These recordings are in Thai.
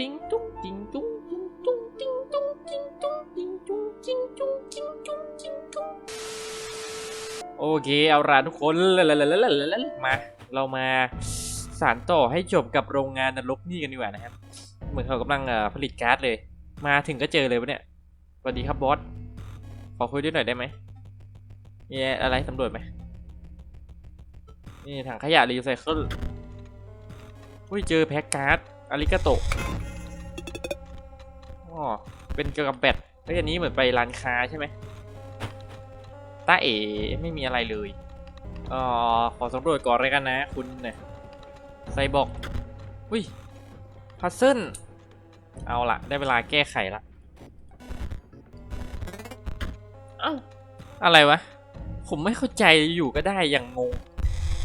ติ้งตุ้งติ้งตุ้งติ้งตุ้งติ้งตุ้งติ้งตุ้งติ้งตุ้งติ้งตุ้งติ้งตุ้งติ้งตุ้งโอเคเอาละทุกคนมาเรามาสารต่อให้จบกับโรงงานนรกนี่กันดีกว่านะครับ เหมือนเขากำลังผลิตก๊าร์ดเลย มาถึงก็เจอเลยวะเนี่ยสวัสดีครับบอสขอคุยด้วยหน่อยได้ไหมมีอะไรสำรวจไหมนี่ถังขยะรีไซเคิลอุ้ยเจอแพ็กการ์ดอาริกาโต เป็นเกี่ยวกับแบตเฮ้ยอันนี้เหมือนไปร้านค้าใช่ไหมตาเอ๋ไม่มีอะไรเลยอ๋อขอสำรวจก่อนเลยกันนะ คุณเนี่ยไซบอกอุ้ยพัซเซิลเอาละได้เวลาแก้ไขละเอ้าอะไรวะ ผมไม่เข้าใจอยู่ก็ได้อย่างงง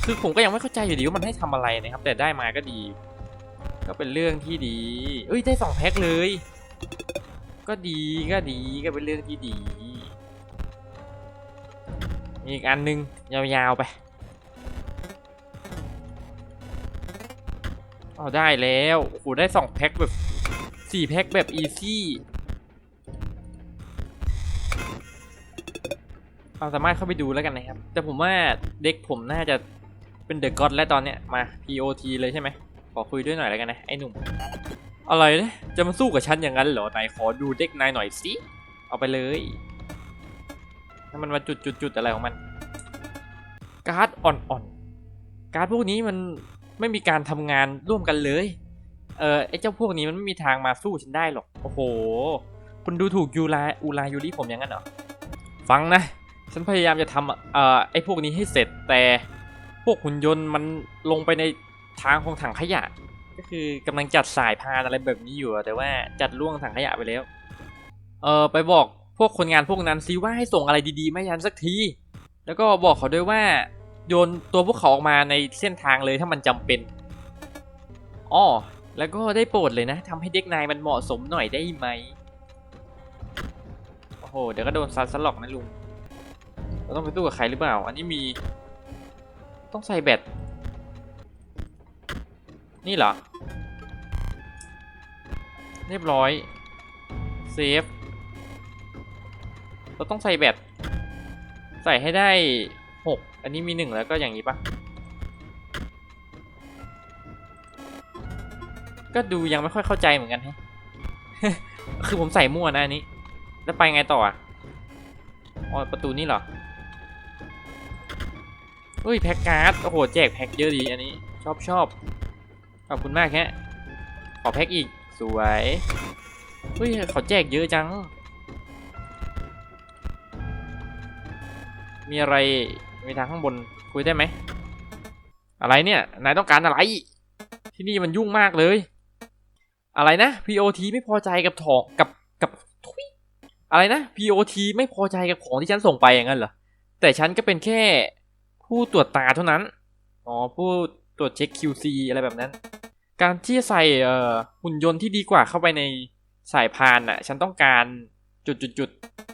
คือผมก็ยังไม่เข้าใจอยู่ดีว่ามันให้ทำอะไรนะครับ แต่ได้มาก็ดี ก็เป็นเรื่องที่ดีเอ้ยได้สองแพ็คเลย ก็ดีก็ดีก็เป็นเรื่องที่ดี มีอีกอันนึง ยาวๆไปอ๋อได้แล้วโอ้โหได้สองแพ็คแบบสี่แพ็คแบบอีซี่ความสามารถเข้าไปดูแล้วกันนะครับ แต่ผมว่าเด็กผมน่าจะเป็นเดอะก็ d แล้วตอนเนี้ยมา POT เลยใช่ไหมขอคุยด้วยหน่อยแล้วกันนะ ไอ้หนุ่ม อะไรเนี่ยจะมาสู้กับฉันอย่างนั้นเหรอไหนขอดูเด็กนายหน่อยสิเอาไปเลยถ้ามันมาจุดจุดจุดอะไรของมัน การ์ดอ่อนๆการ์ดพวกนี้มันไม่มีการทำงานร่วมกันเลย เออไอ้เจ้าพวกนี้มันไม่มีทางมาสู้ฉันได้หรอก โอ้โห คุณดูถูกยูราอูรายูริผมอย่างนั้นเหรอ ฟังนะ ฉันพยายามจะทำเอ่อไอ้พวกนี้ให้เสร็จแต่พวกหุ่นยนต์มันลงไปในทางของถังขยะ ก็คือกำลังจัดสายพานอะไรแบบนี้อยู่แต่ว่าจัดล่วงถังขยะไปแล้ว เออไปบอกพวกคนงานพวกนั้นซิว่าให้ส่งอะไรดีๆมายันสักที แล้วก็บอกเขาด้วยว่าโยนตัวพวกเขาออกมาในเส้นทางเลยถ้ามันจำเป็นอ้อแล้วก็ได้โปรดเลยนะทำให้เด็กนายมันเหมาะสมหน่อยได้ไหมโอ้โหเดี๋ยวก็โดนซัดสลอกนะลุงเราต้องไปสู้กับใครหรือเปล่า อันนี้มี ต้องใส่แบต นี่เหรอ เรียบร้อย เซฟ เราต้องใส่แบต ใส่ให้ได้หกอันนี้มีหนึ่งแล้วก็อย่างนี้ปะก็ดูยังไม่ค่อยเข้าใจเหมือนกันฮะคือผมใส่มั่วนะอันนี้ แล้วไปไงต่ออะอ๋อประตูนี่เหรออุ้ยแพ็กการ์ด โอ้โห แจกแพ็กเยอะดีอันนี้ ชอบชอบ ขอบคุณมากแค่ขอแพ็กอีก สวยอุ้ยเขาแจกเยอะจัง มีอะไร มีทางข้างบน คุยได้ไหม อะไรเนี่ย นายต้องการอะไร ที่นี่มันยุ่งมากเลย อะไรนะ POT ไม่พอใจกับถองกับกับทุยอะไรนะ POT ไม่พอใจกับของที่ฉันส่งไปอย่างนั้นเหรอ แต่ฉันก็เป็นแค่ผู้ตรวจตาเท่านั้น อ๋อ ผู้ ตรวจเช็ค QC อะไรแบบนั้น การที่จะใส่หุ่นยนต์ที่ดีกว่าเข้าไปในสายพานน่ะ ฉันต้องการจุดจุดจุด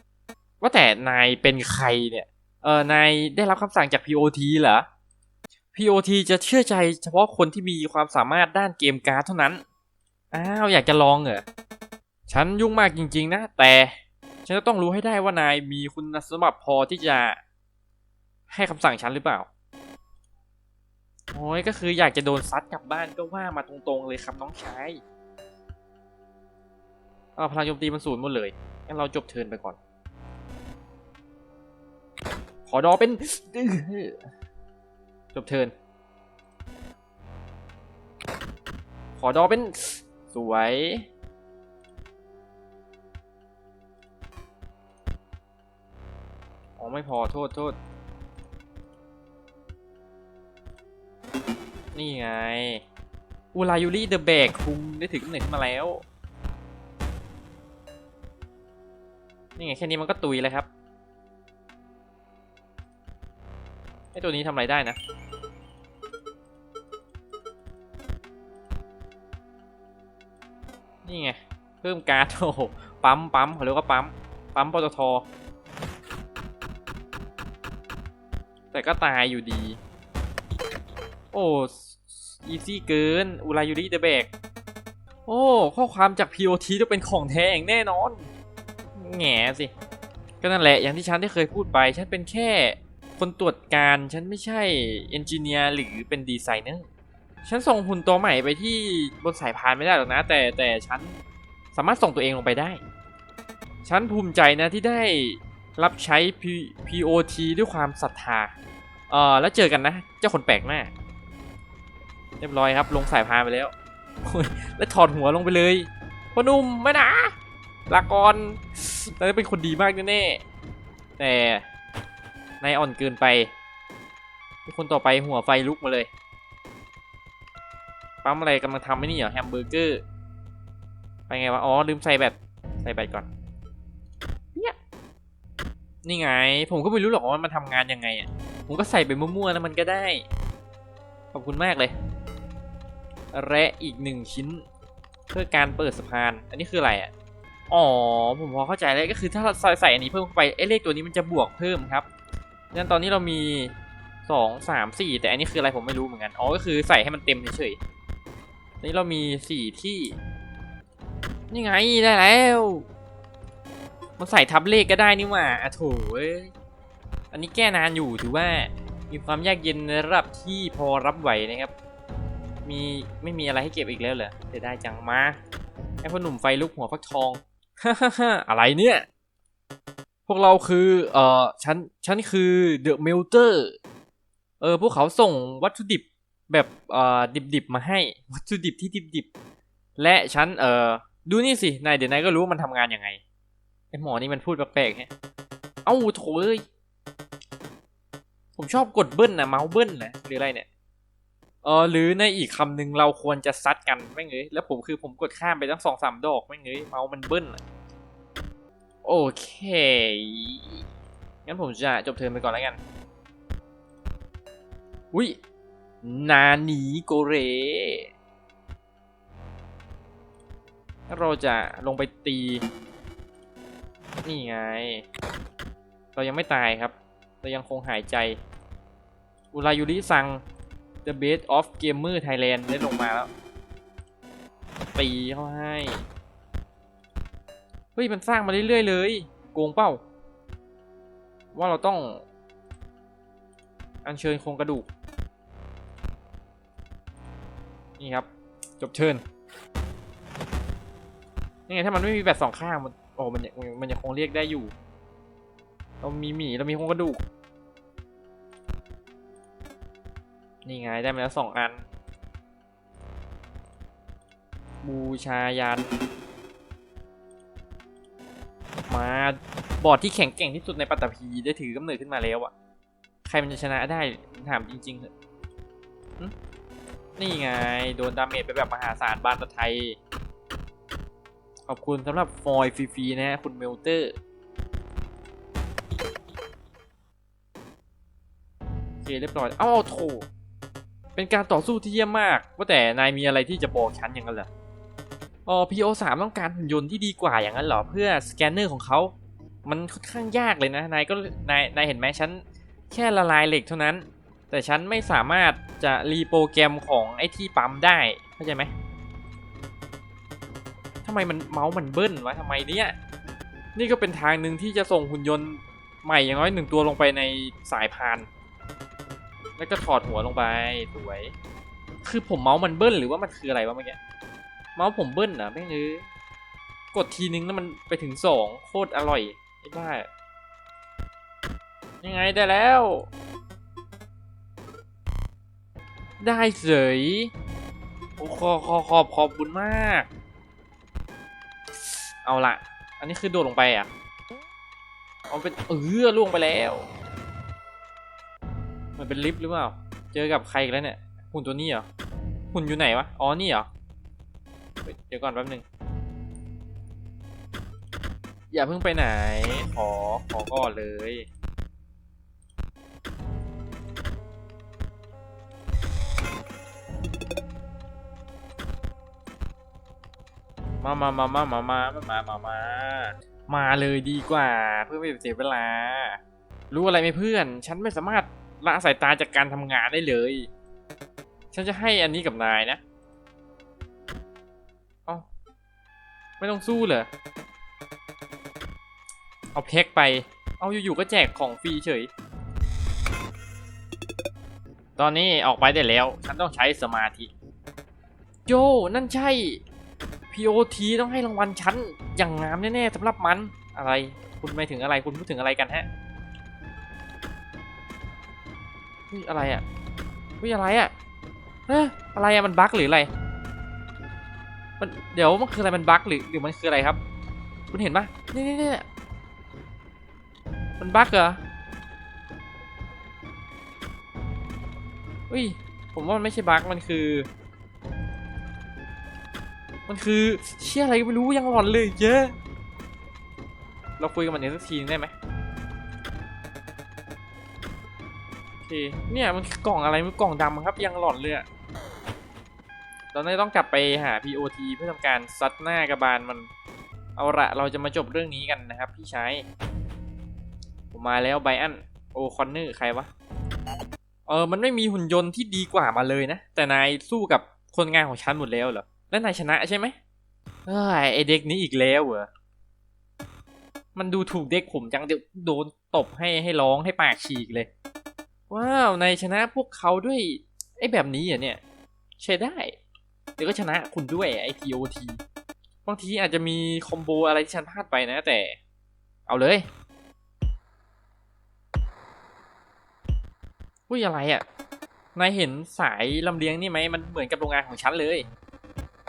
ๆว่าแต่นายเป็นใครเนี่ยเออนายได้รับคำสั่งจาก POT เหรอ POT จะเชื่อใจเฉพาะคนที่มีความสามารถด้านเกมการ์ดเท่านั้น อ้าวอยากจะลองเหรอ ฉันยุ่งมากจริง ๆ นะ แต่ฉันจะต้องรู้ให้ได้ว่านายมีคุณสมบัติพอที่จะให้คำสั่งฉันหรือเปล่า โอ้ยก็คืออยากจะโดนซัดกลับบ้านก็ว่ามาตรงๆเลยครับน้องชายเอาพลังโจมตีมันศูนย์หมดเลยงั้นเราจบเทินไปก่อน ขอดอเป็น จบเทินขอดอเป็นสวย อ๋อไม่พอโทษโทษ นี่ไง อูรายูริเดอะแบกคุงได้ถึงกำเนิดขึ้นมาแล้ว นี่ไงแค่นี้มันก็ตุยแล้วครับ ไอตัวนี้ทำอะไรได้นะนี่ไง เพิ่มการ์ดโอ้ปั๊มปั๊มเขาเรียกว่าปั๊ม ปั๊มปตท แต่ก็ตายอยู่ดี โอ้อีซี่เกินอุรายูริเดอะแบกโอ้ข้อความจาก POT ต้องเป็นของแท้อย่างแน่นอนแง่สิ ก็นั่นแหละอย่างที่ฉันได้เคยพูดไป ฉันเป็นแค่คนตรวจการฉันไม่ใช่เอนจิเนียร์หรือเป็นดีไซเนอร์ฉันส่งหุ่นตัวใหม่ไปที่บนสายพานไม่ได้หรอกนะ แต่แต่ฉันสามารถส่งตัวเองลงไปได้ ฉันภูมิใจนะที่ได้รับใช้ P- POT ด้วยความศรัทธาเออแล้วเจอกันนะ เจ้าคนแปลกหน้า รียบร้อยครับ ลงสายพานไปแล้ว แล้วถอดหัวลงไปเลยพ่อนุ่มไม่นะลากรแต่เป็นคนดีมากแน่ๆแต่นายอ่อนเกินไป คนต่อไปหัวไฟลุกมาเลย ปั๊มอะไรกำลังทำไม่นี่เหรอแฮมเบอร์เกอร์ไปไงวะ อ๋อ ลืมใส่แบตใส่แบตก่อน เนี่ยนี่ไง ผมก็ไม่รู้หรอกว่ามันทำงานยังไงอะ ผมก็ใส่ไปมั่วๆแล้วมันก็ได้ ขอบคุณมากเลย และอีกหนึ่งชิ้น เพื่อการเปิดสะพาน อันนี้คืออะไรอะอ๋อผมพอเข้าใจแล้วก็คือถ้าเราใส่ใส่อันนี้เพิ่มเข้าไปไอ้เลขตัวนี้มันจะบวกเพิ่มครับงั้นตอนนี้เรามีสองสามสี่แต่อันนี้คืออะไรผมไม่รู้เหมือนกันอ๋อก็คือใส่ให้มันเต็มเฉยๆนี่เรามีสี่ที่ นี่ไงได้แล้วมันใส่ทับเลขก็ได้นี่หว่าอะโถเอ้ยอันนี้แก้นานอยู่ถือว่ามีความยากเย็นในระดับที่พอรับไหวนะครับ มีไม่มีอะไรให้เก็บอีกแล้วเหรอเสียดายจังมาให้พ่อหนุ่มไฟลุกหัวฟักทองอะไรเนี่ย พวกเราคือเอ่อฉันฉันคือเดอะเมลเตอร์เออพวกเขาส่งวัตถุดิบแบบเอ่อดิบๆมาให้วัตถุดิบที่ดิบๆและฉันเอ่อดูนี่สินายเดี๋ยวนายก็รู้ว่ามันทำงานยังไงไอหมอนี่มันพูดแปลกๆฮะเอ้าโถเอ้ยผมชอบกดเบิ้ลนะเมาส์เบิ้ลนะหรืออะไรเนี่ย เออหรือในอีกคำหนึ่งเราควรจะซัดกันแม่เอ้ยแล้วผมคือผมกดข้ามไปตั้งสองสามดอกแม่เอ้ยเมาส์มันเบิ้ลโอเคงั้นผมจะจบเทอมไปก่อนแล้วกันอุ้ยนานีโกเรเราจะลงไปตี นี่ไง เรายังไม่ตายครับ เรายังคงหายใจ อุรายุริซัง The Best of Gamer Thailand ได้ลงมาแล้ว ตีเข้าให้ เฮ้ย มันสร้างมาเรื่อยๆเลย โกงเป้า ว่าเราต้อง อัญเชิญโครงกระดูก นี่ครับ จบเชิญ นี่ไง ถ้ามันไม่มีแบตสองข้าง มัน โอ้มันยังมันยังคงเรียกได้อยู่ เรามีหมี เรามีโครงกระดูก นี่ไงได้มาแล้วสองอัน บูชายัน มาบอดที่แข็งแกร่งที่สุดในปัตตภีได้ถือกำเนิดขึ้นมาแล้วอะใครมันจะชนะได้ถามจริงๆเถอะนี่ไง โดนดาเมจไปแบบมหาศาลบ้านตะไทย ขอบคุณสำหรับฟอยฟรีๆนะฮะคุณเมลเตอร์ โอเค เรียบร้อย เอ้าโถ เป็นการต่อสู้ที่เยี่ยมมาก ว่าแต่นายมีอะไรที่จะบอกฉันอย่างนั้นเหรออ๋อ PO3 ต้องการหุ่นยนต์ที่ดีกว่าอย่างนั้นเหรอ เพื่อสแกนเนอร์ของเขา มันค่อนข้างยากเลยนะ นายก็นายนายเห็นไหมฉันแค่ละลายเหล็กเท่านั้น แต่ฉันไม่สามารถจะรีโปรแกรมของไอ้ที่ปั๊มได้เข้าใจไหมทำไมมันเมาส์มันเบิ้ลวะทำไมเนี่ยนี่ก็เป็นทางหนึ่งที่จะส่งหุ่นยนต์ใหม่อย่างน้อยหนึ่งตัวลงไปในสายพาน แล้วก็ถอดหัวลงไปสวย คือผมเมาส์มันเบิ้ลหรือว่ามันคืออะไรวะเมื่อกี้เมาส์ผมเบิ้ลนะแม่งเอ้ยกดทีนึงแล้วมันไปถึงสองโคตรอร่อยไอ้บ้ายังไงได้แล้ว ได้เสยโอ้ขอขอขอบขอบคุณมาก เอาละอันนี้คือโดดลงไปอะเอาเป็นเออล่วงไปแล้ว มันเป็นลิฟต์หรือเปล่า เจอกับใครอีกแล้วเนี่ย หุ่นตัวนี้เหรอ หุ่นอยู่ไหนวะ อ๋อ นี่เหรอ เดี๋ยวก่อนแป๊บหนึง อย่าเพิ่งไปไหน ขอ ขอก่อนเลยมามามามามามามามามามามาเลยดีกว่า เพื่อไม่เสียเวลา รู้อะไรไหมเพื่อน ฉันไม่สามารถ ละสายตาจากการทำงานได้เลย ฉันจะให้อันนี้กับนายนะเอ้าไม่ต้องสู้เหรอ เอาเพ็กไป เอาอยู่ๆก็แจกของฟรีเฉย ตอนนี้ออกไปได้แล้ว ฉันต้องใช้สมาธิโยนั่นใช่ POT ต้องให้รางวัลฉัน อย่างงามแน่ๆสำหรับมัน อะไร คุณไม่ถึงอะไร คุณพูดถึงอะไรกันฮะ เฮ้ยอะไรอะเฮ้ยอะไรอะเฮ้ยอะไรอะมันบั๊กหรืออะไร มันเดี๋ยวมันคืออะไรมันบั๊กหรือหรือมันคืออะไรครับ คุณเห็นปะนี่นี่นี่มันบั๊กเหรออุ้ยผมว่ามันไม่ใช่บั๊กมันคือ มันคือเชี่ยอะไรก็ไม่รู้ยังหลอนเลยเยอะ เราคุยกับมันอีกสักทีได้ไหม เนี่ยมันคือกล่องอะไรมันกล่องดำครับยังหลอนเลยอะตอนนี้ต้องกลับไปหา POT เพื่อทำการซัดหน้ากระบาลมัน เอาละเราจะมาจบเรื่องนี้กันนะครับ พี่ชายผมมาแล้วไบอันโอคอนเนอร์ใครวะ เออมันไม่มีหุ่นยนต์ที่ดีกว่ามาเลยนะ แต่นายสู้กับคนงานของฉันหมดแล้วเหรอ แล้วนายชนะใช่ไหมเอ้ยไอเด็กนี้อีกแล้วเหรอ มันดูถูกเด็กผมจังเดี๋ยวโดนตบให้ให้ร้องให้ปากฉีกเลย ว้าว ในชนะพวกเขาด้วย ไอ้แบบนี้เหรอเนี่ย ใช้ได้ เดี๋ยวก็ชนะคุณด้วยไอ TOT บางทีอาจจะมีคอมโบอะไรที่ฉันพลาดไปนะ แต่ เอาเลยอุ้ยอะไรอะ่ะ นายเห็นสายลำเลียงนี่ไหม มันเหมือนกับโรงงานของฉันเลย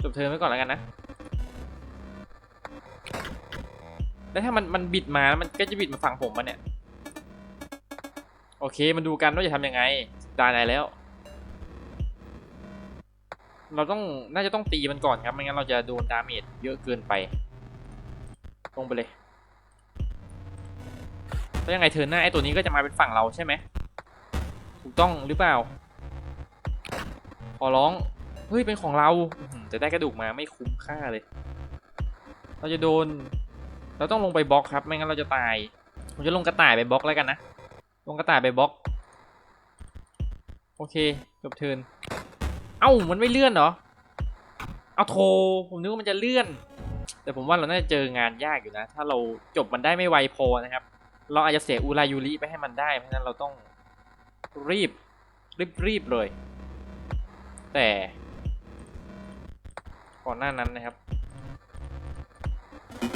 จบเธอไว้ก่อนแล้วกันนะ แล้วถ้ามันมันบิดมาแล้วมันก็จะบิดมาฝั่งผมมันเนี่ย โอเคมาดูกันว่าจะทำยังไงได้ไหนแล้ว เราต้องน่าจะต้องตีมันก่อนครับไม่งั้นเราจะโดนดาเมจเยอะเกินไปลงไปเลยแล้วยังไงเทินหน้าไอ้ตัวนี้ก็จะมาเป็นฝั่งเราใช่ไหมถูกต้องหรือเปล่า ขอร้องเฮ้ยเป็นของเราอื้อหือแต่ได้กระดูกมาไม่คุ้มค่าเลย เราจะโดน เราต้องลงไปบล็อกครับ ไม่งั้นเราจะตาย ผมจะลงกระต่ายไปบล็อกแล้วกันนะ ลงกระต่ายไปบล็อก โอเคจบเทินเอ้ามันไม่เลื่อนเหรอ เอาโทรผมนึกว่ามันจะเลื่อน แต่ผมว่าเราน่าจะเจองานยากอยู่นะ ถ้าเราจบมันได้ไม่ไวพอนะครับ เราอาจจะเสียอุรายูริไปให้มันได้ เพราะฉะนั้นเราต้องรีบรีบรีบเลย แต่ก่อนหน้านั้นนะครับ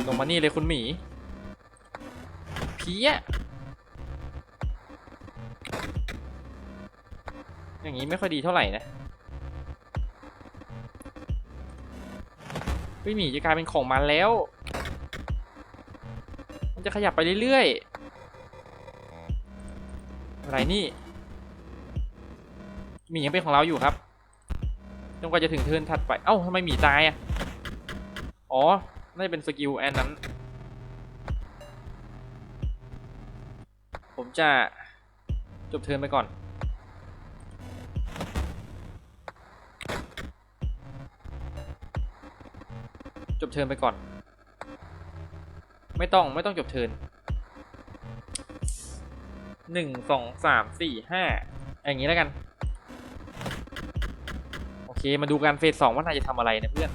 ลงมานี่เลยคุณหมี เพี้ย อย่างนี้ไม่ค่อยดีเท่าไหร่นะพี่หมีจะกลายเป็นของมันแล้ว มันจะขยับไปเรื่อยๆ อะไรนี่ หมียังเป็นของเราอยู่ครับจนกว่าจะถึงเทิร์นถัดไป เอ้าทำไมหมีตายอะ อ๋อ น่าจะเป็นสกิลแอนนั้น ผมจะจบเทิร์นไปก่อน จบเทินไปก่อน ไม่ต้องไม่ต้องจบเทินหนึ่งสองสามสี่ห้าอย่างนี้แล้วกัน โอเค มาดูกันเฟสสองว่านายจะทำอะไรนะเพื่อน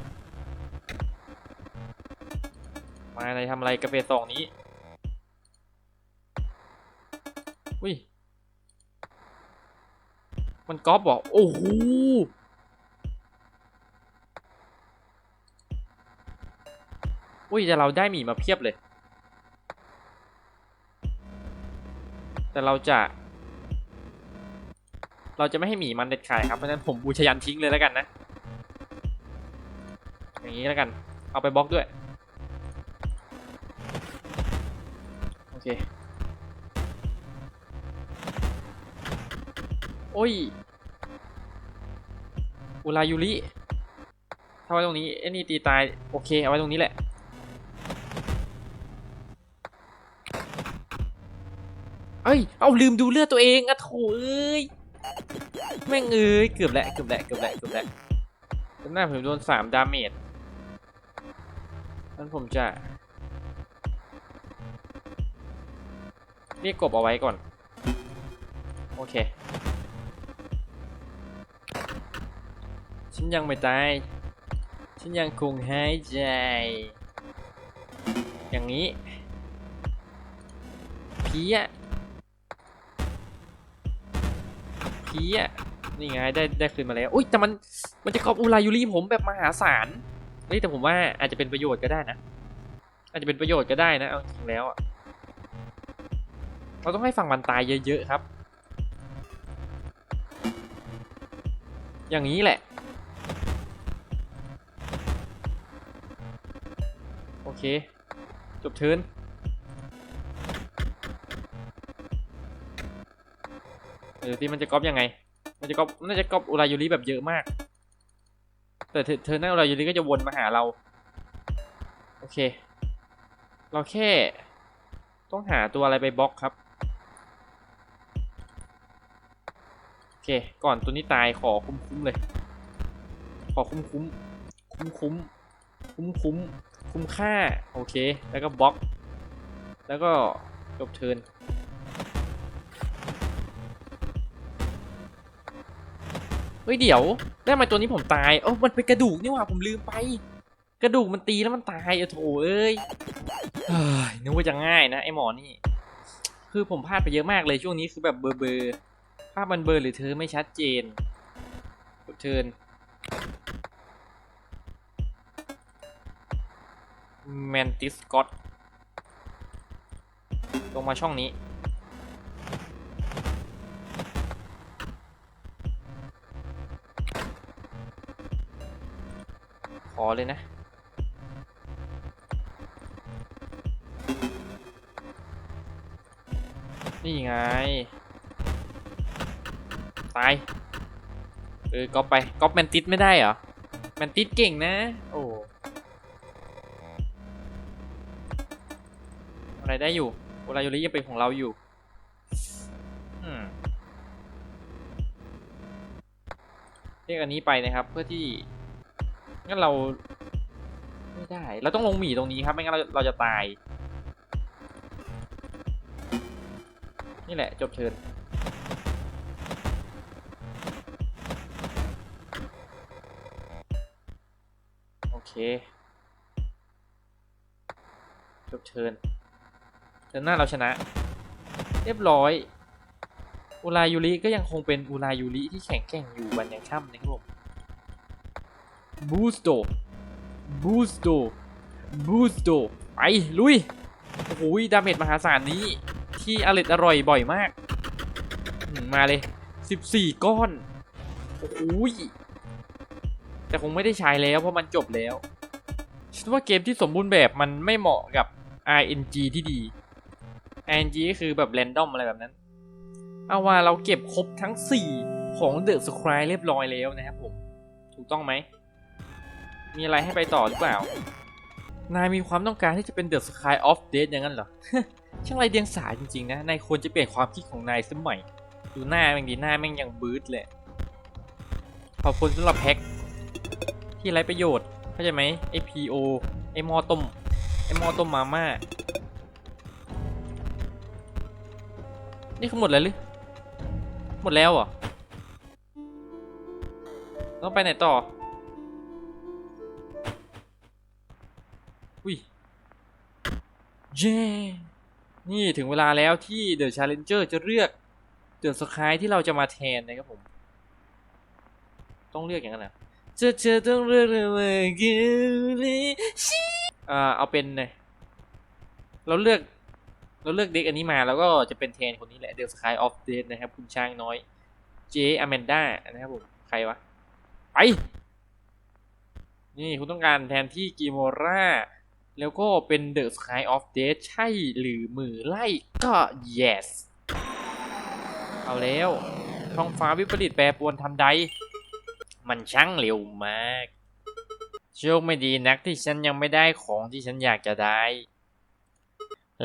มานายทำอะไรกับเฟสสองนี้ อุ้ย มันก๊อปบอกโอ้โห อุ้ยแต่เราได้หมีมาเพียบเลย แต่เราจะ เราจะไม่ให้หมีมันเด็ดขาดครับเพราะฉะนั้นผมบูชยันทิ้งเลยแล้วกันนะ อย่างนี้แล้วกัน เอาไปบล็อกด้วย โอเค โอ้ยอุรายูริถ้าไว้ตรงนี้ไอ้นี่ตีตาย โอเค เอาไว้ตรงนี้แหละ อ้ย เอาลืมดูเลือดตัวเองอะโถเอ้ย แม่งเอ้ย เกือบแหละ เกือบแหละ เกือบแหละ เกือบแหละจำหน้าผมโดนสามดาเมจนั้นผมจะเรียกกบเอาไว้ก่อน โอเค ฉันยังไม่ตาย ฉันยังคงหายใจ อย่างนี้พีอะ พีอะนี่ไงได้ได้คืนมาแล้วอุ้ยแต่มันมันจะกอบอุรายูริผมแบบมหาศาลเฮ้ยแต่ผมว่าอาจจะเป็นประโยชน์ก็ได้นะ อาจจะเป็นประโยชน์ก็ได้นะเอาจริงแล้วอะเราต้องให้ฝั่งมันตายเยอะๆครับ อย่างนี้แหละ โอเค จบเทิร์น เดี๋ยวที่มันจะก๊อปยังไง มันจะก๊อปน่าจะก๊อปอุรายูริแบบเยอะมาก แต่เธอหน้าอุรายูริก็จะวนมาหาเรา โอเค เราแค่ ต้องหาตัวอะไรไปบล็อกครับ โอเค ก่อนตัวนี้ตายขอคุ้มๆเลย ขอคุ้มๆ คุ้มๆ คุ้มๆ คุ้มค่า โอเค แล้วก็บล็อก แล้วก็จบเทิร์น เฮ้ยเดี๋ยวแล้วทำไมตัวนี้ผมตายเอ้มันเป็นกระดูกนี่หว่าผมลืมไป กระดูกมันตีแล้วมันตายอโถเอ้ยเฮ้ยนึกว่าจะง่ายนะไอหมอนี่ คือผมพลาดไปเยอะมากเลยช่วงนี้คือแบบเบอร์เบอร์ภาพมันเบลอหรือเธอไม่ชัดเจนกดเทิร์นแมนติสกอตลงมาช่องนี้ ขอเลยนะ นี่ไง ตาย เออก๊อปไปก๊อปแมนติสไม่ได้เหรอ แมนติสเก่งนะ โอ้อะไรได้อยู่โอรายูริยังเป็นของเราอยู่เรียกอันนี้ไปนะครับเพื่อที่ งั้นเรา ไม่ได้ เราต้องลงหมีตรงนี้ครับ ไม่งั้นเราเราจะตาย นี่แหละจบเทิร์นโอเค จบเทิร์นเทิร์นหน้าเราชนะ เรียบร้อย อุรายูริก็ยังคงเป็นอุรายูริที่แข็งแกร่งอยู่วันยังค่ำนะครับผม บูสโตบูสโตบูสโตไปลุย โอ้โหดาเมจมหาศาลนี้ ที่อร่อยอร่อยบ่อยมาก มาเลย 14 ก้อน โอ้โหแต่คงไม่ได้ใช้แล้วเพราะมันจบแล้วฉันว่าเกมที่สมบูรณ์แบบมันไม่เหมาะกับ RNG ที่ดี RNG ก็คือแบบแรนดอมอะไรแบบนั้น เอาว่าเราเก็บครบทั้ง 4 ของ The Scry เรียบร้อยแล้วนะครับผม ถูกต้องไหม มีอะไรให้ไปต่อหรือเปล่า นายมีความต้องการที่จะเป็น The Sky of Death อย่างนั้นเหรอ ช่างไรเดียงสาจริงๆนะ นายควรจะเปลี่ยนความคิดของนายสมัย ดูหน้าแม่งดีหน้าแม่งยังบืดเลย ขอบคุณสำหรับแพ็คที่ไร้ประโยชน์ เข้าใจไหมไอพีโอไอหมอต้ม ไอหมอต้มมาม่า นี่คือหมดแล้วหรือ หมดแล้วเหรอ ต้องไปไหนต่อ เย้นี่ถึงเวลาแล้วที่ The Challenger จะเลือก The Sky ที่เราจะมาแทนนะครับผม ต้องเลือกอย่างนั้นนะจะเธอต้องเลือกอะไรกันอ่าเอาเป็นเลยเราเลือก เราเลือกเด็กอันนี้มาแล้วก็จะเป็นแทนคนนี้แหละ The Sky of Death นะครับ คุณช้างน้อยเจอแมนด้านะครับผม ใครวะ ไป นี่คุณต้องการแทนที่กิโมรา แล้วก็เป็น The Sky of Death ใช่หรือมือไล่ก็ yes เอาแล้ว ท้องฟ้าวิปริตแปรปรวนทันใด มันช่างเร็วมากโชคไม่ดีนักที่ฉันยังไม่ได้ของที่ฉันอยากจะได้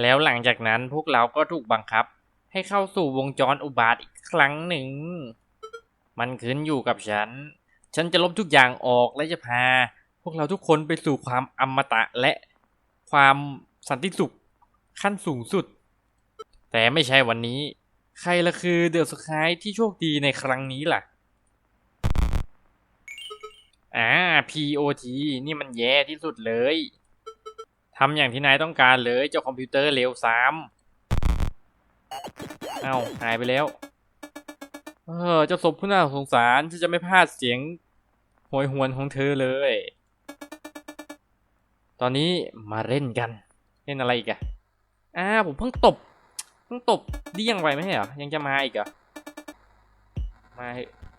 แล้วหลังจากนั้นพวกเราก็ถูกบังคับ ให้เข้าสู่วงจรอุบาทอีกครั้งหนึ่ง มันขึ้นอยู่กับฉัน ฉันจะลบทุกอย่างออกและจะพา พวกเราทุกคนไปสู่ความอมตะและ ความสันติสุขขั้นสูงสุด แต่ไม่ใช่วันนี้ ใครละคือเดือะสกายที่โชคดีในครั้งนี้ล่ะอ่า POT นี่มันแย่ที่สุดเลยทำอย่างที่นายต้องการเลยเจ้าคอมพิวเตอร์เลวซ้ำเอ้าหายไปแล้ว เออเจ้าศพผู้น่าสงสารฉันจะไม่พลาดเสียงโหยหวนของเธอเลย ตอนนี้มาเล่นกัน เล่นอะไรอีกอะอ่าผมเพิ่งตบ เพิ่งตบเดี้ยงไปไม่ใช่เหรอ ยังจะมาอีกเหรอ มา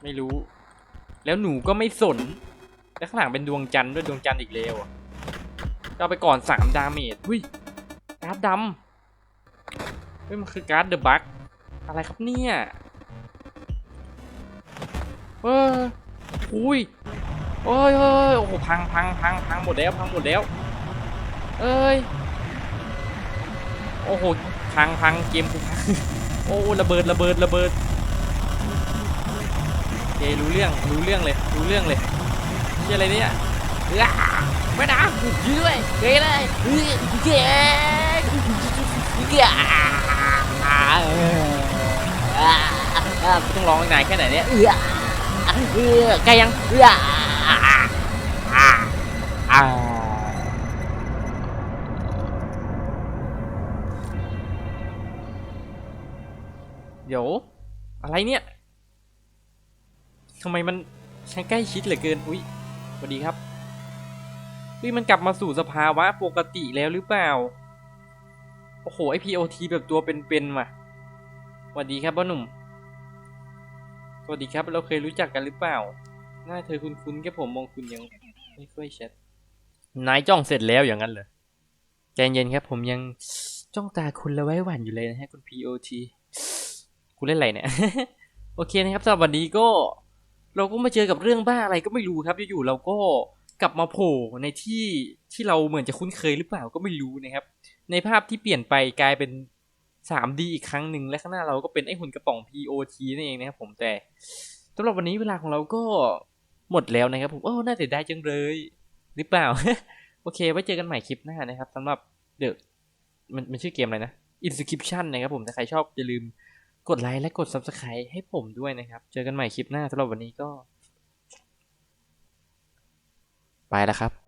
ไม่รู้ แล้วหนูก็ไม่สน แล้วข้างหลังเป็นดวงจันทร์ด้วยดวงจันทร์อีกแล้วอะก็เอาไปก่อนสามดาเมจหุ้ยการ์ดดำเฮ้ยมันคือการ์ดเดอะบัคอะไรครับเนี่ยเอออุ้ยโอ้ยเอ้ยโอ้โหพังพังพังพังหมดแล้วพังหมดแล้ว เอ้ย โอ้โห พังพังเกมกูพังโอ้ระเบิดระเบิดระเบิดโอเครู้เรื่องรู้เรื่องเลยรู้เรื่องเลยเชี่ยอะไรเนี่ยเอ้าไม่นะยื้อด้วยเกยเลยเฮ้ยเกยเกยอ่าอ่าอ่าต้องร้องนานแค่ไหนเนี่ยเออเออใกล้ยังเออ เดี๋ยว อะไรเนี่ยทำไมมันช่างใกล้ชิดเหลือเกิน อุ๊ยสวัสดีครับเฮ้ยมันกลับมาสู่สภาวะปกติแล้วหรือเปล่า โอ้โหไอพีโอทีแบบตัวเป็นๆว่ะสวัสดีครับพ่อหนุ่ม สวัสดีครับ เราเคยรู้จักกันหรือเปล่า หน้าเธอคุ้นๆแค่ผมมองคุณยังไม่ค่อยชัดนายจ้องเสร็จแล้วอย่างนั้นเหรอ ใจเย็นครับผมยังจ้องตาคุณแล้วไว้หวั่นอยู่เลยนะฮะคุณ POT กูเล่นอะไรเนี่ย โอเคนะครับสำหรับวันนี้ก็เราก็มาเจอกับเรื่องบ้าอะไรก็ไม่รู้ครับอยู่ๆเราก็กลับมาโผล่ในที่ที่เราเหมือนจะคุ้นเคยหรือเปล่าก็ไม่รู้นะครับ ในภาพที่เปลี่ยนไปกลายเป็น 3D อีกครั้งหนึ่งและข้างหน้าเราก็เป็นไอหุ่นกระป๋อง POT นั่นเองนะครับผมแต่สำหรับวันนี้เวลาของเราก็หมดแล้วนะครับผมโอ้น่าเสียดายจังเลย หรือเปล่า โอเค ไว้เจอกันใหม่คลิปหน้านะครับสำหรับเดอะมันมันชื่อเกมอะไรนะ Inscription นะครับผมถ้าใครชอบอย่าลืม กดไลค์และกด Subscribe ให้ผมด้วยนะครับ เจอกันใหม่คลิปหน้าสำหรับวันนี้ก็ ไปแล้วครับ